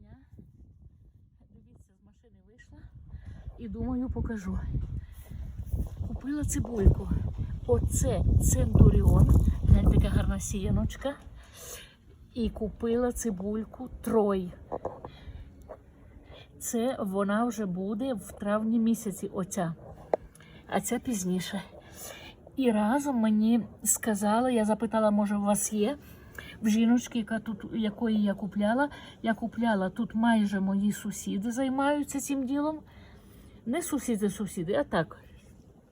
дня. Дивіться, з машини вийшла і думаю, покажу. Купила цибульку. Оце Центуріон. Гляньте, яка гарна сіяночка. І купила цибульку Трой. Це вона вже буде в травні місяці, оця. А ця пізніше. І разом мені сказали, я запитала, може, у вас є в жіночки, яка тут, якої я купляла. Я купляла тут майже мої сусіди займаються цим ділом. Не сусіди-сусіди, а так,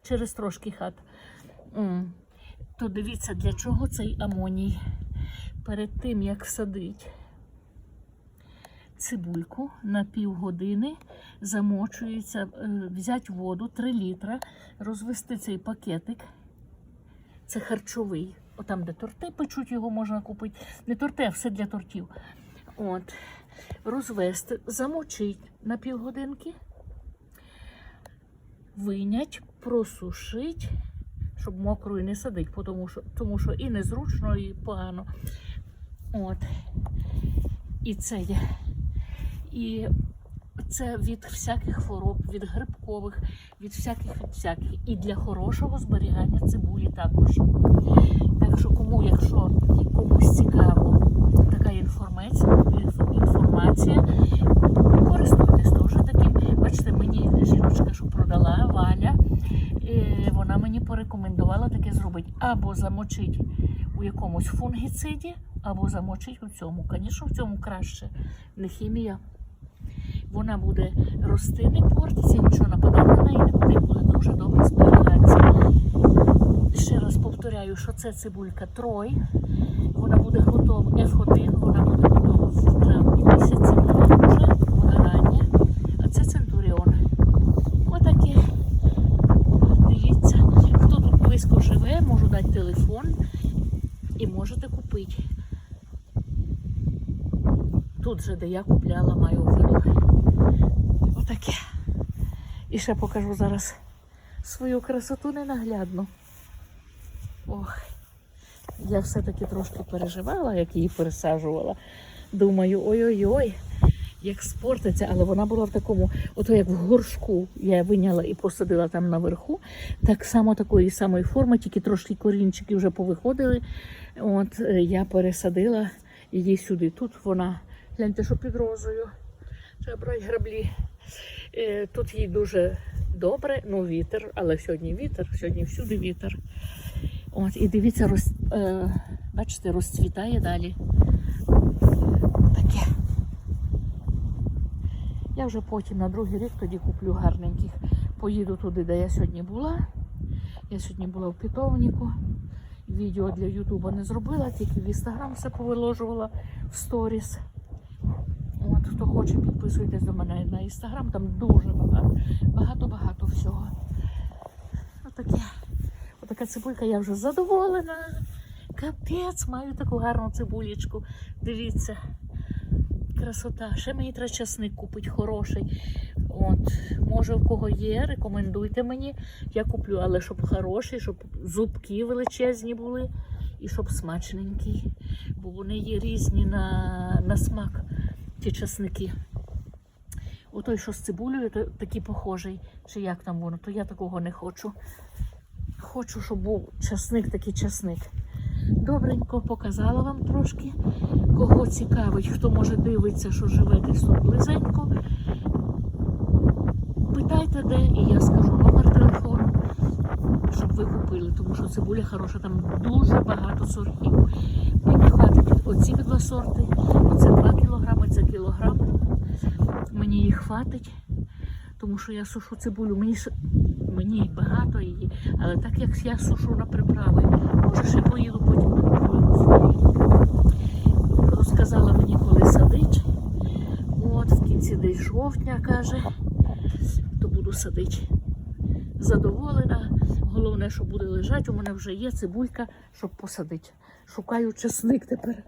через трошки хат. То дивіться, для чого цей амоній. Перед тим, як садить цибульку на півгодини, замочується, е, взяти воду 3 літра, розвести цей пакетик. Це харчовий. Отам, де торти печуть, його можна купити. Не торти, а все для тортів. От. Розвести, замочити на півгодинки, винять, просушить, щоб мокрою не садить, тому що, тому що і незручно, і погано. От. І це є. І це від всяких хвороб, від грибкових, від всяких від всяких. І для хорошого зберігання цибулі також. Порекомендувала таке зробити. Або замочить у якомусь фунгіциді, або замочить у цьому. Звісно, в цьому краще, не хімія. Вона буде рости, не портиться, нічого нападати на неї не буде, буде дуже добре зберігатися. Ще раз повторяю, що це цибулька Трой. Вона буде готова F1, вона буде готова в травні місяці. Вже вона рання. А це Центуріон. Отаке. Дивіться, хто тут можу дати телефон і можете купити. Тут же, де я купляла, маю в виду. Отаке. І ще покажу зараз свою красоту ненаглядну. Ох, я все-таки трошки переживала, як її пересаджувала. Думаю, ой-ой-ой, як спортиться, але вона була в такому, ото як в горшку. Я виняла і посадила там наверху. Так само такої самої форми, тільки трошки корінчики вже повиходили. От е, я пересадила її сюди. Тут вона, гляньте, що під розою. Треба брати граблі. Е, Тут їй дуже добре, ну вітер, але сьогодні вітер, сьогодні всюди вітер. От, і дивіться, роз, е, бачите, розцвітає далі. Таке. Я вже потім на другий рік тоді куплю гарненьких. Поїду туди, де я сьогодні була. Я сьогодні була в питомнику. Відео для Ютуба не зробила, тільки в інстаграм все повиложувала в сторіс. От, хто хоче, підписуйтесь до мене на інстаграм, там дуже багато, багато-багато всього. Отаке. Отака цибулька, я вже задоволена. Капець, маю таку гарну цибулечку. Дивіться. Красота. Ще мені треба часник купити хороший. От, може, в кого є, рекомендуйте мені. Я куплю, але щоб хороший, щоб зубки величезні були і щоб смачненький. Бо вони є різні на, на смак, ті часники. Отой, що з цибулею, то такий похожий, чи як там воно, то я такого не хочу. Хочу, щоб був часник, такий часник. Добренько показала вам трошки. Кого цікавить, хто може дивитися, що живе десь тут близенько. Питайте де, і я скажу номер телефону, щоб ви купили, тому що цибуля хороша, там дуже багато сортів. Мені хватить оці два сорти, оце 2 кілограми, це кілограм. Мені їх хватить, тому що я сушу цибулю. Мені, мені багато її, але так як я сушу на приправи, може ще поїду потім докуплю свої. Розказала мені, коли садить. От, в кінці десь жовтня каже, то буду садити. Задоволена. Головне, що буде лежати. У мене вже є цибулька, щоб посадити. Шукаю чесник тепер.